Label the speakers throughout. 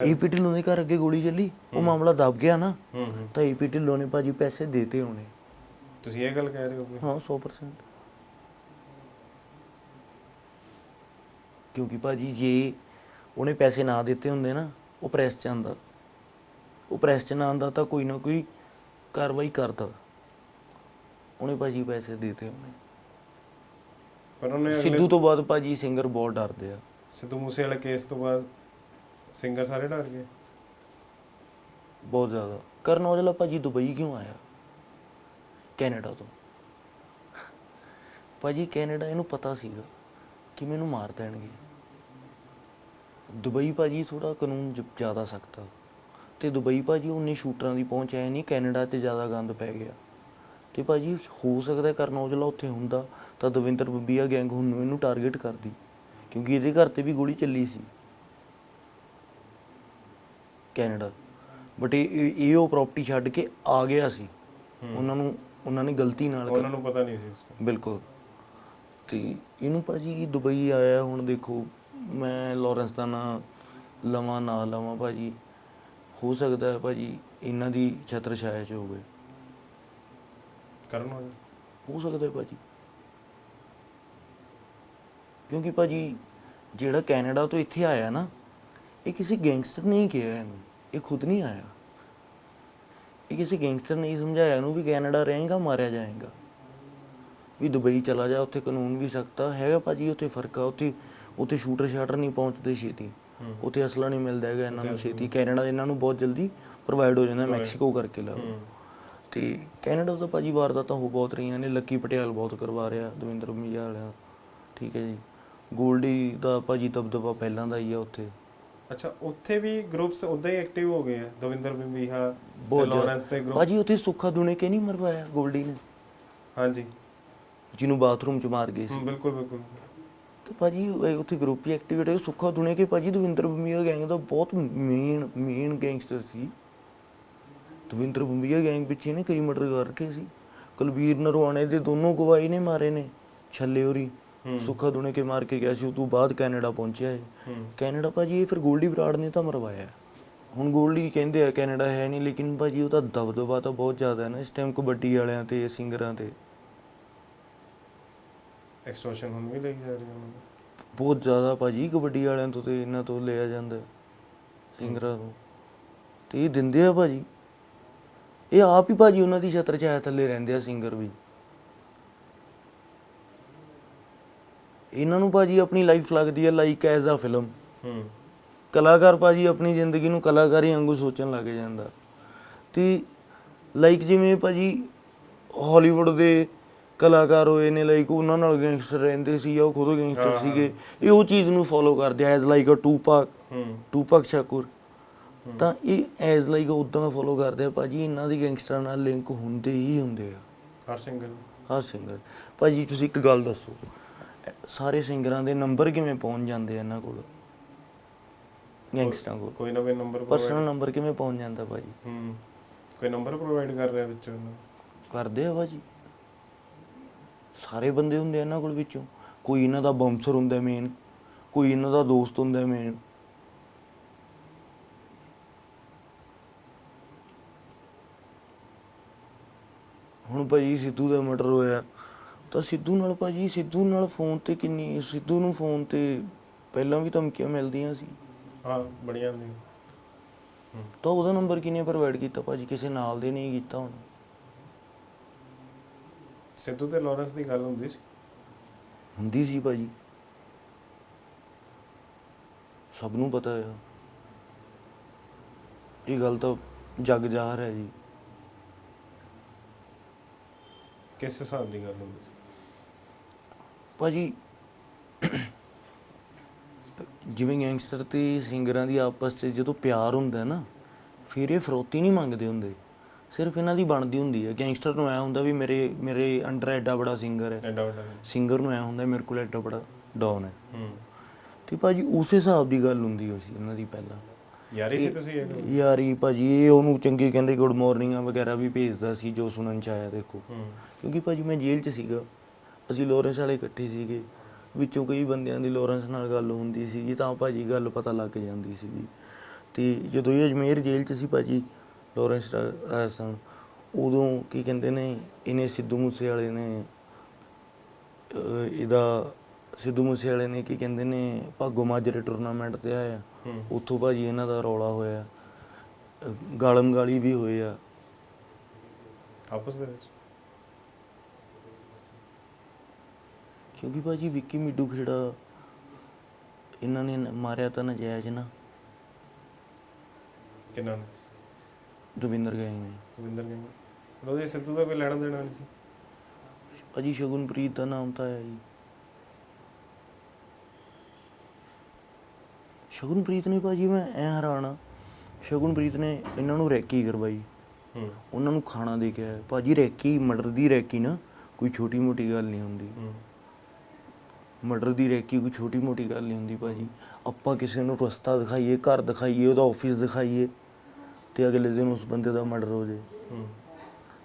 Speaker 1: AP Dhillon ਦੇ ਘਰ ਅੱਗੇ ਗੋਲੀ ਚੱਲੀ ਉਹ ਮਾਮਲਾ ਦਬ ਗਿਆ ਨਾ।
Speaker 2: ਹੂੰ ਹੂੰ।
Speaker 1: ਤਾਂ ਏਪੀ ਢਿੱਲੋਂ ਨੇ ਭਾਜੀ ਪੈਸੇ ਦੇਤੇ ਹੋਣੇ
Speaker 2: ਤੁਸੀਂ ਇਹ ਗੱਲ ਕਹਿ ਰਹੇ ਹੋ ਕਿ?
Speaker 1: ਹਾਂ 100% ਕਿਉਂਕਿ ਭਾਜੀ ਜੇ ਉਹਨੇ ਪੈਸੇ ਨਾ ਦਿੱਤੇ ਹੁੰਦੇ ਨਾ ਉਹ ਪ੍ਰੈਸ ਚ ਆਂਦਾ ਉਹ ਪ੍ਰੈਸ ਚ ਨਾ ਆਂਦਾ ਤਾਂ ਕੋਈ ਨਾ ਕੋਈ ਕਾਰਵਾਈ ਕਰਦਾ। ਉਹਨੇ ਭਾਜੀ ਪੈਸੇ ਦੇਤੇ ਹੋਣੇ
Speaker 2: ਪਰ ਉਹਨੇ ਅਗਲੇ-
Speaker 1: ਸਿੱਧੂ ਤੋਂ ਬਾਅਦ ਭਾਜੀ ਸਿੰਗਰ ਬਹੁਤ ਡਰਦੇ ਆ।
Speaker 2: ਸਿੱਧੂ ਮੂਸੇ ਵਾਲੇ ਕੇਸ ਤੋਂ ਬਾਅਦ ਸਿੰਗਰ ਸਾਰੇ ਡਰ ਗਏ?
Speaker 1: ਬਹੁਤ ਜ਼ਿਆਦਾ। ਕਰਨ ਔਜਲਾ ਭਾਜੀ ਦੁਬਈ ਕਿਉਂ ਆਇਆ? ਕੈਨੇਡਾ ਤੋਂ। ਭਾਜੀ ਕੈਨੇਡਾ ਇਹਨੂੰ ਪਤਾ ਸੀਗਾ ਕਿ ਮੈਨੂੰ ਮਾਰ ਦੇਣਗੇ। ਦੁਬਈ ਭਾਜੀ ਥੋੜਾ ਕਾਨੂੰਨ ਜ- ਜ਼ਿਆਦਾ ਸਖਤ ਆ। ਤੇ ਦੁਬਈ ਭਾਜੀ ਉਨੇ ਸ਼ੂਟਰਾਂ ਦੀ ਪਹੁੰਚ ਆਇਆ ਨਹੀਂ ਕੈਨੇਡਾ ਤੇ ਜ਼ਿਆਦਾ ਗੰਦ ਪੈ ਗਿਆ। ਤੇ ਭਾਜੀ ਹੋ ਸਕਦਾ ਕਰਨ ਔਜਲਾ ਉੱਥੇ ਹੁੰਦਾ ਤਾਂ ਦਵਿੰਦਰ ਬੱਬੀਆ ਗੈਂਗ ਹੁਣ ਨੂੰ ਇਹਨੂੰ ਟਾਰਗੇਟ ਕਰਦੀ। ਕਿਉਂਕਿ ਇਹਦੇ ਘਰ ਤੇ ਵੀ ਗੋਲੀ ਚੱਲੀ ਸੀ। ਕੈਨੇਡਾ। ਬਟ ਇਹ ਇਹ- ਉਹ ਪ੍ਰਾਪਰਟੀ ਛੱਡ ਕੇ ਆ ਗਿਆ ਸੀ। ਉਹਨਾਂ ਨੂੰ ਉਹਨਾਂ ਨੇ ਗਲਤੀ ਨਾਲ
Speaker 2: ਉਹਨਾਂ ਨੂੰ ਪਤਾ ਨਹੀਂ ਸੀ ਇਸ ਤੋਂ।
Speaker 1: ਬਿਲਕੁਲ। ਤੇ ਇਹਨੂੰ ਭਾਜੀ ਦੁਬਈ ਆਇਆ ਹੁਣ ਦੇਖੋ ਮੈਂ ਲਾਰੈਂਸ ਦਾ ਨਾਂ ਲਵਾਂ ਨਾ ਲਵਾਂ ਭਾਜੀ ਹੋ ਸਕਦਾ ਹੈ ਭਾਜੀ ਇਹਨਾਂ ਦੀ ਛਤਰ ਛਾਇਆ ਚ ਹੋਵੇ।
Speaker 2: ਕਰਨ ਔਜਲਾ
Speaker 1: ਹੋ ਸਕਦਾ ਹੈ ਭਾਜੀ। ਕਿਉਂਕਿ ਭਾਜੀ ਜਿਹੜਾ ਕੈਨੇਡਾ ਤੋਂ ਇੱਥੇ ਆਇਆ ਨਾ ਇਹ ਕਿਸੇ ਗੈਂਗਸਟਰ ਨੇ ਹੀ ਕਿਹਾ ਇਹਨੂੰ। ਇਹ ਖੁਦ ਨਹੀਂ ਆਇਆ। ਇਹ ਕਿਸੇ ਗੈਂਗਸਟਰ ਨੇ ਹੀ ਸਮਝਾਇਆ ਇਹਨੂੰ ਵੀ ਕੈਨੇਡਾ ਰਹੇਗਾ ਮਾਰਿਆ ਜਾਏਗਾ। ਵੀ ਦੁਬਈ ਚਲਾ ਜਾ ਉੱਥੇ ਕਾਨੂੰਨ ਵੀ ਸਖਤਾ ਹੈਗਾ ਭਾਜੀ ਉੱਥੇ ਫ਼ਰਕ ਆ ਉੱਥੇ ਉੱਥੇ ਸ਼ੂਟਰ ਸ਼ਾਟਰ ਨਹੀਂ ਪਹੁੰਚਦੇ ਛੇਤੀ। ਉੱਥੇ ਅਸਲਾ ਨਹੀਂ ਮਿਲਦਾ ਹੈਗਾ ਇਹਨਾਂ ਨੂੰ ਛੇਤੀ। ਕੈਨੇਡਾ ਇਹਨਾਂ ਨੂੰ ਬਹੁਤ ਜਲਦੀ ਪ੍ਰੋਵਾਈਡ ਹੋ ਜਾਂਦਾ ਮੈਕਸੀਕੋ ਕਰਕੇ ਲਾ ਤੇ ਕੈਨੇਡਾ ਤੋਂ ਭਾਜੀ ਵਾਰਦਾਤਾਂ ਹੋ ਬਹੁਤ ਰਹੀਆਂ ਨੇ। ਲੱਕੀ ਪਟਿਆਲ ਬਹੁਤ ਕਰਵਾ ਰਿਹਾ ਦਵਿੰਦਰ ਮੀਆਂ ਵਾਲਿਆ ਠੀਕ ਹੈ ਜੀ। ਗੋਲਡੀ ਦਾ ਭਾਜੀ ਦਬਦਬਾ ਪਹਿਲਾਂ ਦਾ ਹੀ ਆ ਉੱਥੇ।
Speaker 2: ਅੱਛਾ ਉੱਥੇ ਵੀ ਗਰੁੱਪਸ ਉਦਾਂ ਹੀ ਐਕਟਿਵ ਹੋ ਗਏ ਆ? ਦਵਿੰਦਰ ਬਿੰਬੀਹਾ ਤੇ
Speaker 1: ਬਹੁਤ
Speaker 2: ਲਾਰੈਂਸ ਦੇ
Speaker 1: ਜ਼ਿਆਦਾ
Speaker 2: ਗਰੁੱਪ
Speaker 1: ਭਾਜੀ ਉੱਥੇ ਸੁੱਖਾ ਦੁਨੇ ਕੇ ਨਹੀਂ ਮਰਵਾਇਆ ਗੋਲਡੀ ਨੇ?
Speaker 2: ਹਾਂਜੀ।
Speaker 1: ਜਿਹਨੂੰ ਬਾਥਰੂਮ ਚ ਮਾਰ ਗਏ ਸੀ।
Speaker 2: ਬਿਲਕੁਲ ਬਿਲਕੁਲ।
Speaker 1: ਤੇ ਭਾਜੀ ਇਹ ਉੱਥੇ ਗਰੁੱਪ ਹੀ ਐਕਟੀਵੇਟ ਹੈ ਸੁੱਖਾ ਦੁਨੇ ਕੇ ਭਾਜੀ ਦਵਿੰਦਰ ਬੰਬੀਆ ਗੈਂਗ ਦਾ ਬਹੁਤ ਮੇਨ ਮੇਨ ਗੈਂਗਸਟਰ ਸੀ। ਦਵਿੰਦਰ ਬੰਬੀਆ ਗੈਂਗ ਪਿੱਛੇ ਨੇ ਕਈ ਮਰਡਰ ਕਰ ਰੱਖੇ ਸੀ। ਕੁਲਬੀਰ ਨਰਵਾਣੇ ਦੇ ਦੋਨੋਂ ਗਵਾਈ ਨੇ ਮਾਰੇ ਨੇ ਛੱਲੇ ਹੋਰੀ। ਸੁੱਖਾ ਦੁਨੇ ਕੇ ਮਾਰ ਕੇ ਗਿਆ ਸੀ ਉਹ ਤੋਂ ਬਾਅਦ ਕੈਨੇਡਾ ਪਹੁੰਚਿਆ ਹੈ। ਕੈਨੇਡਾ ਭਾਜੀ ਇਹ ਫਿਰ ਗੋਲਡੀ ਬਰਾੜ ਨੇ ਤਾਂ ਮਰਵਾਇਆ। ਹੁਣ ਗੋਲਡੀ ਕਹਿੰਦੇ ਆ ਕੈਨੇਡਾ ਹੈ ਨਹੀਂ ਲੇਕਿਨ ਭਾਜੀ ਉਹਦਾ ਦਬਦਬਾ ਤਾਂ ਬਹੁਤ ਜ਼ਿਆਦਾ ਹੈ ਨਾ ਇਸ ਟਾਈਮ ਕਬੱਡੀ ਵਾਲਿਆਂ ਤੇ ਸਿੰਗਰਾਂ ਤੇ।
Speaker 2: ਐਕਸਟੋਰਸ਼ਨ ਹੁਣ ਵੀ ਲਈ ਜਾ ਰਹੀ ਹੈ
Speaker 1: ਬਹੁਤ ਜ਼ਿਆਦਾ ਭਾਜੀ ਕਬੱਡੀ ਵਾਲਿਆਂ ਤੋਂ ਤੇ ਇਹਨਾਂ ਤੋਂ ਲਿਆ ਜਾਂਦਾ ਸਿੰਗਰਾਂ ਤੋਂ। ਤੇ ਇਹ ਦਿੰਦੇ ਆ ਭਾਜੀ। ਇਹ ਆਪ ਹੀ ਭਾਜੀ ਉਹਨਾਂ ਦੀ ਛਤਰ ਛਾਇਆ ਥੱਲੇ ਰਹਿੰਦੇ ਆ ਸਿੰਗਰ ਵੀ। ਇਹਨਾਂ ਨੂੰ ਭਾਜੀ ਆਪਣੀ ਲਾਈਫ ਲੱਗਦੀ ਹੈ ਲਾਈਕ ਐਜ਼ ਅ ਫਿਲਮ
Speaker 2: ਹੂੰ।
Speaker 1: ਕਲਾਕਾਰ ਭਾਜੀ ਆਪਣੀ ਜ਼ਿੰਦਗੀ ਨੂੰ ਕਲਾਕਾਰੀ ਵਾਂਗੂ ਸੋਚਣ ਲੱਗ ਜਾਂਦਾ। ਤੇ ਲਾਈਕ ਜਿਵੇਂ ਭਾਜੀ ਹਾਲੀਵੁੱਡ ਦੇ ਕਲਾਕਾਰ ਹੋਏ ਨੇ ਲਾਈਕ ਉਹਨਾਂ ਨਾਲ ਗੈਂਗਸਟਰ ਰਹਿੰਦੇ ਸੀ ਜਾਂ ਉਹ ਖੁਦ ਗੈਂਗਸਟਰ ਸੀਗੇ ਇਹ ਉਹ ਚੀਜ਼ ਨੂੰ ਫੋਲੋ ਕਰਦੇ ਐਜ਼ ਲਾਈਕ ਅ ਟੂਪਾਕ
Speaker 2: ਹੂੰ।
Speaker 1: ਟੂਪਾਕ ਸ਼ਾਕੁਰ ਤਾਂ ਇਹ ਐਜ਼ ਲਾਈਕ ਉਦਾਂ ਫੋਲੋ ਕਰਦੇ ਆ ਭਾਜੀ ਇਹਨਾਂ ਦੀ ਗੈਂਗਸਟਰਾਂ ਨਾਲ ਲਿੰਕ ਹੁੰਦੇ ਹੀ ਹੁੰਦੇ ਆ।
Speaker 2: ਹਰ ਸਿੰਗਲ
Speaker 1: ਹਰ ਸਿੰਗਰ ਭਾਜੀ ਤੁਸੀਂ ਇੱਕ ਗੱਲ ਦੱਸੋ ਸਾਰੇ ਸਿੰਗਰਾਂ ਦੇ ਨੰਬਰ ਕਿਵੇਂ ਪਹੁੰਚ ਜਾਂਦੇ ਆ ਇਹਨਾਂ ਕੋਲ? ਗੈਂਗਸਟਰਾਂ ਕੋਲ।
Speaker 2: ਕੋਈ ਨਾ ਕੋਈ ਨੰਬਰ
Speaker 1: ਪਰਸਨਲ ਨੰਬਰ ਕਿਵੇਂ ਪਹੁੰਚ ਜਾਂਦਾ ਭਾਜੀ?
Speaker 2: ਹੂੰ। ਕੋਈ ਨੰਬਰ ਪ੍ਰੋਵਾਈਡ ਕਰ ਰਿਹਾ ਵਿੱਚ ਉਹਨਾਂ
Speaker 1: ਕਰਦੇ ਆ ਭਾਜੀ। ਸਾਰੇ ਬੰਦੇ ਹੁੰਦੇ ਆ ਇਹਨਾਂ ਕੋਲ ਵਿੱਚੋਂ। ਕੋਈ ਇਹਨਾਂ ਦਾ ਬਾਉਂਸਰ ਹੁੰਦਾ ਮੇਨ ਕੋਈ ਇਹਨਾਂ ਦਾ ਦੋਸਤ ਹੁੰਦਾ ਮੇਨ ਹੁਣ ਭਾਜੀ ਸਿੱਧੂ ਦਾ ਮਰਡਰ ਹੋਇਆ। ਤਾਂ ਸਿੱਧੂ ਨਾਲ ਭਾਜੀ ਸਿੱਧੂ ਨਾਲ ਫੋਨ ਤੇ ਕਿੰਨੀ ਸਿੱਧੂ ਨੂੰ ਫੋਨ ਤੇ ਪਹਿਲਾਂ ਵੀ ਧਮਕੀਆਂ ਮਿਲਦੀਆਂ ਸੀ।
Speaker 2: ਹਾਂ ਬੜੀਆਂ ਨੇ
Speaker 1: ਤਾਂ ਉਹਦਾ ਨੰਬਰ ਕਿਨੇ ਪ੍ਰੋਵਾਈਡ ਕੀਤਾ ਭਾਜੀ? ਕਿਸੇ ਨਾਲ ਦੇ ਨਹੀਂ ਕੀਤਾ ਹੁਣ
Speaker 2: ਸਿੱਧੂ ਤੇ ਲਾਰੈਂਸ ਦੀ ਗੱਲ ਹੁੰਦੀ ਸੀ?
Speaker 1: ਹੁੰਦੀ ਸੀ ਭਾਜੀ। ਸਭ ਨੂੰ ਪਤਾ ਹੈ ਇਹ ਗੱਲ ਤਾਂ ਜਗ ਜ਼ਾਹਰ ਹੈ ਜੀ।
Speaker 2: ਕਿਸ ਹਿਸਾਬ ਦੀ ਗੱਲ ਹੁੰਦੀ ਸੀ?
Speaker 1: ਭਾਜੀ ਜਿਵੇਂ ਗੈਂਗਸਟਰ ਤੇ ਸਿੰਗਰਾਂ ਦੀ ਆਪਸ 'ਚ ਜਦੋਂ ਪਿਆਰ ਹੁੰਦਾ ਨਾ ਫਿਰ ਇਹ ਫਰੋਤੀ ਨਹੀਂ ਮੰਗਦੇ ਹੁੰਦੇ। ਸਿਰਫ ਇਹਨਾਂ ਦੀ ਬਣਦੀ ਹੁੰਦੀ ਹੈ। ਗੈਂਗਸਟਰ ਨੂੰ ਐ ਹੁੰਦਾ ਵੀ ਮੇਰੇ ਮੇਰੇ ਅੰਡਰ ਐਡਾ ਬੜਾ ਸਿੰਗਰ ਹੈ।
Speaker 2: ਐਡਾ ਵੱਡਾ।
Speaker 1: ਸਿੰਗਰ ਨੂੰ ਐ ਹੁੰਦਾ ਮੇਰੇ ਕੋਲ ਐਡਾ ਬੜਾ ਡਾਊਨ ਹੈ।
Speaker 2: ਹੂੰ।
Speaker 1: ਤੇ ਭਾਜੀ ਉਸ ਹਿਸਾਬ ਦੀ ਗੱਲ ਹੁੰਦੀ ਹੋ ਸੀ ਇਹਨਾਂ ਦੀ ਪਹਿਲਾਂ।
Speaker 2: ਯਾਰੀ ਸੀ ਤੁਸੀਂ ਇਹ?
Speaker 1: ਯਾਰੀ ਭਾਜੀ ਇਹ ਉਹਨੂੰ ਚੰਗੇ ਕਹਿੰਦੇ ਗੁੱਡ ਮਾਰਨਿੰਗਾਂ ਵਗੈਰਾ ਵੀ ਭੇਜਦਾ ਸੀ ਜੋ ਸੁਣਨ ਚ ਆਇਆ ਦੇਖੋ।
Speaker 2: ਹੂੰ।
Speaker 1: ਕਿਉਂਕਿ ਭਾਜੀ ਮੈਂ ਜੇਲ੍ਹ 'ਚ ਸੀਗਾ। ਅਸੀਂ ਲੋਰੈਂਸ ਵਾਲੇ ਇਕੱਠੇ ਸੀਗੇ। ਵਿੱਚੋਂ ਕਈ ਬੰਦਿਆਂ ਦੀ ਲੋਰੈਂਸ ਨਾਲ ਗੱਲ ਹੁੰਦੀ ਸੀਗੀ ਤਾਂ ਭਾਜੀ ਗੱਲ ਪਤਾ ਲੱਗ ਜਾਂਦੀ ਸੀਗੀ। ਤੇ ਜਦੋਂ ਇਹ ਅਜਮੇਰ ਜੇਲ੍ਹ 'ਚ ਸੀ ਭਾਜੀ ਲਾਰੈਂਸ ਰਾਜਸਥਾਨ ਉਦੋਂ ਕੀ ਕਹਿੰਦੇ ਨੇ ਇਹਨੇ ਸਿੱਧੂ ਮੂਸੇ ਵਾਲੇ ਨੇ ਇਹਦਾ ਸਿੱਧੂ ਮੂਸੇ ਵਾਲੇ ਨੇ ਕੀ ਕਹਿੰਦੇ ਨੇ ਭਾਗੋ ਮਾਜਰੇ ਟੂਰਨਾਮੈਂਟ ਤੇ ਆਇਆ। ਉੱਥੋਂ ਭਾਜੀ ਇਹਨਾਂ ਦਾ ਰੌਲਾ ਹੋਇਆ। ਗਾਲਮ ਗਾਲੀ ਵੀ ਹੋਏ ਆ।
Speaker 2: ਆਪਸ ਦੇ ਵਿੱਚ?
Speaker 1: ਕਿਉਂਕਿ ਭਾਜੀ ਵਿੱਕੀ ਮਿੱਡੂ ਖੇੜਾ ਇਹਨਾਂ ਨੇ ਨ- ਮਾਰਿਆ ਤਾਂ ਨਜਾਇਜ਼ ਨਾ।
Speaker 2: ਕਿੰਨਾ ਨੇ?
Speaker 1: ਦਵਿੰਦਰ ਗਏ ਨੇ।
Speaker 2: ਰਵਿੰਦਰ ਨੇ। ਉਹਦੇ ਸਿੱਧੂ ਦਾ ਕੋਈ ਲੈਣਾ ਦੇਣਾ ਨਹੀਂ ਸੀ।
Speaker 1: ਭਾਜੀ ਸ਼ਗੁਨਪ੍ਰੀਤ ਦਾ ਨਾਮ ਤਾਂ ਆਇਆ ਜੀ। ਸ਼ਗੁਨਪ੍ਰੀਤ ਨੇ ਭਾਜੀ ਮੈਂ ਐ ਹੈਰਾਨ ਸ਼ਗੁਨਪ੍ਰੀਤ ਨੇ ਇਹਨਾਂ ਨੂੰ ਰੈਕੀ ਕਰਵਾਈ।
Speaker 2: ਹੂੰ।
Speaker 1: ਉਹਨਾਂ ਨੂੰ ਖਾਣਾ ਦੇ ਕੇ ਆਇਆ। ਭਾਜੀ ਰੈਕੀ ਮਰਡਰ ਦੀ ਰੈਕੀ ਨਾ ਕੋਈ ਛੋਟੀ ਮੋਟੀ ਗੱਲ ਨਹੀਂ ਹੁੰਦੀ।
Speaker 2: ਹੂੰ।
Speaker 1: ਮਰਡਰ ਦੀ ਰੈਕੀ ਕੋਈ ਛੋਟੀ ਮੋਟੀ ਗੱਲ ਨਹੀਂ ਹੁੰਦੀ ਭਾਜੀ। ਆਪਾਂ ਕਿਸੇ ਨੂੰ ਰਸਤਾ ਦਿਖਾਈਏ ਘਰ ਦਿਖਾਈਏ ਉਹਦਾ ਆਫਿਸ ਦਿਖਾਈਏ ਤੇ ਅਗਲੇ ਦਿਨ ਉਸ ਬੰਦੇ ਦਾ ਮਰਡਰ ਹੋ ਜਾਏ।
Speaker 2: ਹੂੰ।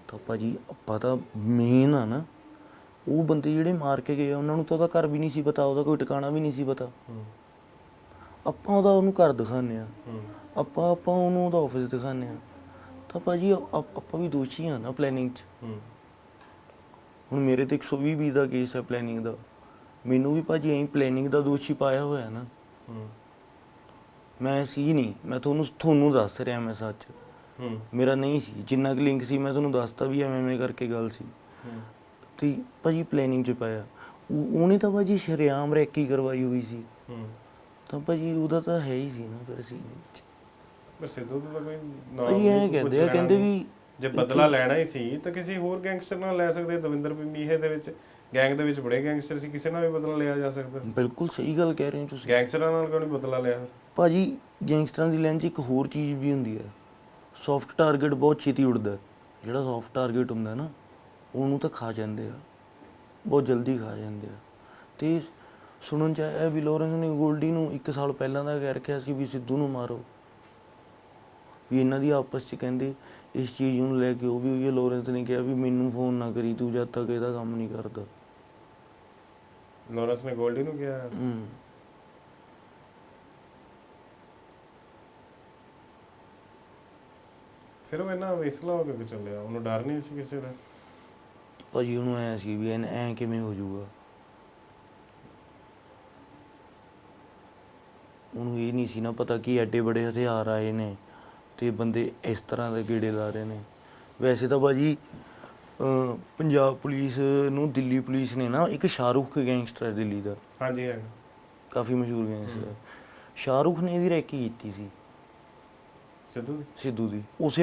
Speaker 1: ਤਾਂ ਭਾਜੀ ਆਪਾਂ ਤਾਂ ਮੇਨ ਆ ਨਾ ਉਹ ਬੰਦੇ ਜਿਹੜੇ ਮਾਰ ਕੇ ਗਏ ਉਹਨਾਂ ਨੂੰ ਤਾਂ ਉਹਦਾ ਘਰ ਵੀ ਨਹੀਂ ਸੀ ਪਤਾ ਉਹਦਾ ਕੋਈ ਟਿਕਾਣਾ ਵੀ ਨਹੀਂ ਸੀ ਪਤਾ।
Speaker 2: ਹੂੰ।
Speaker 1: ਆਪਾਂ ਉਹਦਾ ਉਹਨੂੰ ਘਰ ਦਿਖਾਉਂਦੇ ਆ।
Speaker 2: ਹੂੰ।
Speaker 1: ਆਪਾਂ ਆਪਾਂ ਉਹਨੂੰ ਉਹਦਾ ਆਫਿਸ ਦਿਖਾਉਂਦੇ ਆ। ਤਾਂ ਭਾਜੀ ਆਪ- ਆਪਾਂ ਵੀ ਦੋਸ਼ੀ ਆ ਨਾ ਪਲੈਨਿੰਗ 'ਚ।
Speaker 2: ਹੂੰ।
Speaker 1: ਹੁਣ ਮੇਰੇ ਤੇ 120 ਵੀ ਦਾ ਕੇਸ ਹੈ ਪਲੈਨਿੰਗ ਦਾ। ਮੈਨੂੰ ਵੀ ਭਾਜੀ ਐਂ ਪਲੈਨਿੰਗ ਦਾ ਦੋਸ਼ੀ ਪਾਇਆ ਹੋਇਆ ਨਾ।
Speaker 2: ਹੂੰ।
Speaker 1: ਮੈਂ ਸੀ ਨਹੀਂ ਮੈਂ ਤੁਹਾਨੂੰ ਤੁਹਾਨੂੰ ਦੱਸ ਰਿਹਾ ਮੈਂ ਸੱਚ।
Speaker 2: ਹੂੰ।
Speaker 1: ਮੇਰਾ ਨਹੀਂ ਸੀ ਜਿੰਨਾ ਕੁ ਲਿੰਕ ਸੀ ਮੈਂ ਤੁਹਾਨੂੰ ਦੱਸਤਾ ਵੀ ਐਵੇਂ ਐਵੇਂ ਕਰਕੇ ਗੱਲ ਸੀ।
Speaker 2: ਹੂੰ।
Speaker 1: ਤੇ ਭਾਜੀ ਪਲੈਨਿੰਗ 'ਚ ਪਾਇਆ। ਉਹ- ਉਹਨੇ ਤਾਂ ਭਾਜੀ ਸ਼ਰੇਆਮ ਰੈਕੀ ਕਰਵਾਈ ਹੋਈ ਸੀ।
Speaker 2: ਹੂੰ।
Speaker 1: ਤਾਂ ਭਾਜੀ ਉਹਦਾ ਤਾਂ ਹੈ ਹੀ ਸੀ ਨਾ ਫਿਰ ਸੀ
Speaker 2: ਪਰ ਸਿੱਧੂ ਦਾ ਤਾਂ ਕੋਈ ਨਾਮ
Speaker 1: ਭਾਜੀ
Speaker 2: ਨਹੀਂ,
Speaker 1: ਐਂ
Speaker 2: ਕੋਈ
Speaker 1: ਕਹਿੰਦੇ ਆ
Speaker 2: ਲੈਣਾ
Speaker 1: ਕਹਿੰਦੇ
Speaker 2: ਨਹੀਂ।
Speaker 1: ਵੀ
Speaker 2: ਜੇ ਬਦਲਾ ਲੈਣਾ ਹੀ ਸੀ ਤਾਂ ਕਿਸੇ ਹੋਰ ਗੈਂਗਸਟਰ ਨਾਲ ਲੈ ਸਕਦੇ ਦਵਿੰਦਰ ਮੀਹੇ ਦੇ ਵਿੱਚ ਗੈਂਗ ਦੇ ਵਿੱਚ ਬੜੇ ਗੈਂਗਸਟਰ ਸੀ ਕਿਸੇ ਨਾਲ ਵੀ ਬਦਲਾ ਲਿਆ ਜਾ ਸਕਦਾ ਸੀ।
Speaker 1: ਬਿਲਕੁਲ ਸਹੀ ਗੱਲ ਕਹਿ ਰਹੇ ਹੋ ਤੁਸੀਂ।
Speaker 2: ਗੈਂਗਸਟਰਾਂ ਨਾਲ ਕਿਉਂ ਨਹੀਂ ਬਦਲਾ ਲਿਆ?
Speaker 1: ਭਾਜੀ ਗੈਂਗਸਟਰਾਂ ਦੀ ਲੈਂਜ ਇੱਕ ਹੋਰ ਚੀਜ਼ ਵੀ ਹੁੰਦੀ ਹੈ। ਸੌਫਟ ਟਾਰਗੇਟ ਬਹੁਤ ਛੇਤੀ ਉੱਡਦਾ। ਜਿਹੜਾ ਸੌਫਟ ਟਾਰਗੇਟ ਹੁੰਦਾ ਨਾ ਉਹਨੂੰ ਤਾਂ ਖਾ ਜਾਂਦੇ ਆ। ਬਹੁਤ ਜਲਦੀ ਖਾ ਜਾਂਦੇ ਆ। ਤੇ ਸੁਣਨ ਚ ਆਇਆ ਵੀ ਲੋਰੈਂਸ ਨੇ ਗੋਲਡੀ ਨੂੰ 1 ਸਾਲ ਪਹਿਲਾਂ ਦਾ ਕਹਿ ਰੱਖਿਆ ਸੀ ਵੀ ਸਿੱਧੂ ਨੂੰ ਮਾਰੋ। ਵੀ ਇਹਨਾਂ ਦੀ ਆਪਸ ਚ ਕਹਿੰਦੇ ਇਸ ਚੀਜ਼ ਨੂੰ ਲੈ ਕੇ ਉਹ ਵੀ ਹੋਈ ਹੈ ਲੋਰੈਂਸ ਨੇ ਕਿਹਾ ਵੀ ਮੈਨੂੰ ਫੋਨ ਨਾ ਕਰੀ ਤੂੰ ਜਦ ਤੱਕ ਇਹਦਾ ਕੰਮ ਨਹੀਂ ਕਰਦਾ।
Speaker 2: ਲੋਰੈਂਸ ਨੇ ਗੋਲਡੀ ਨੂੰ ਕਿਹਾ?
Speaker 1: ਹੂੰ।
Speaker 2: ਫਿਰ ਉਹ ਇਹਨਾਂ ਵੇਸਲਾ ਹੋ ਕੇ ਚੱਲਿਆ ਉਹਨੂੰ ਡਰ ਨਹੀਂ ਸੀ ਕਿਸੇ ਦਾ?
Speaker 1: ਭਾਜੀ ਉਹਨੂੰ ਐ ਸੀ ਵੀ ਐਨ ਐ ਕਿਵੇਂ ਹੋ ਜਾਊਗਾ? ਉਹਨੂੰ ਇਹ ਨਹੀਂ ਸੀ ਨਾ ਪਤਾ ਕਿ ਐਡੇ ਬੜੇ ਹਥਿਆਰ ਆਏ ਨੇ। ਤੇ ਬੰਦੇ ਇਸ ਤਰ੍ਹਾਂ ਦੇ ਗੇੜੇ ਲਾ ਰਹੇ ਨੇ। ਵੈਸੇ ਤਾਂ ਭਾਜੀ ਅਹ, ਪੰਜਾਬ ਪੁਲਿਸ ਨੂੰ ਦਿੱਲੀ ਪੁਲਿਸ ਨੇ ਨਾ ਇੱਕ ਸ਼ਾਹਰੁਖ ਗੈਂਗਸਟਰ ਹੈ ਦਿੱਲੀ ਦਾ।
Speaker 2: ਹਾਂਜੀ ਹੈ
Speaker 1: ਕਾਫੀ ਮਸ਼ਹੂਰ ਗੈਂਗਸਟਰ ਹੈ। ਸ਼ਾਹਰੁਖ ਨੇ ਇਹਦੀ ਰੈਕੀ ਕੀਤੀ ਸੀ।
Speaker 2: ਸਿੱਧੂ ਦੀ?
Speaker 1: ਸਿੱਧੂ ਦੀ। ਉਸੇ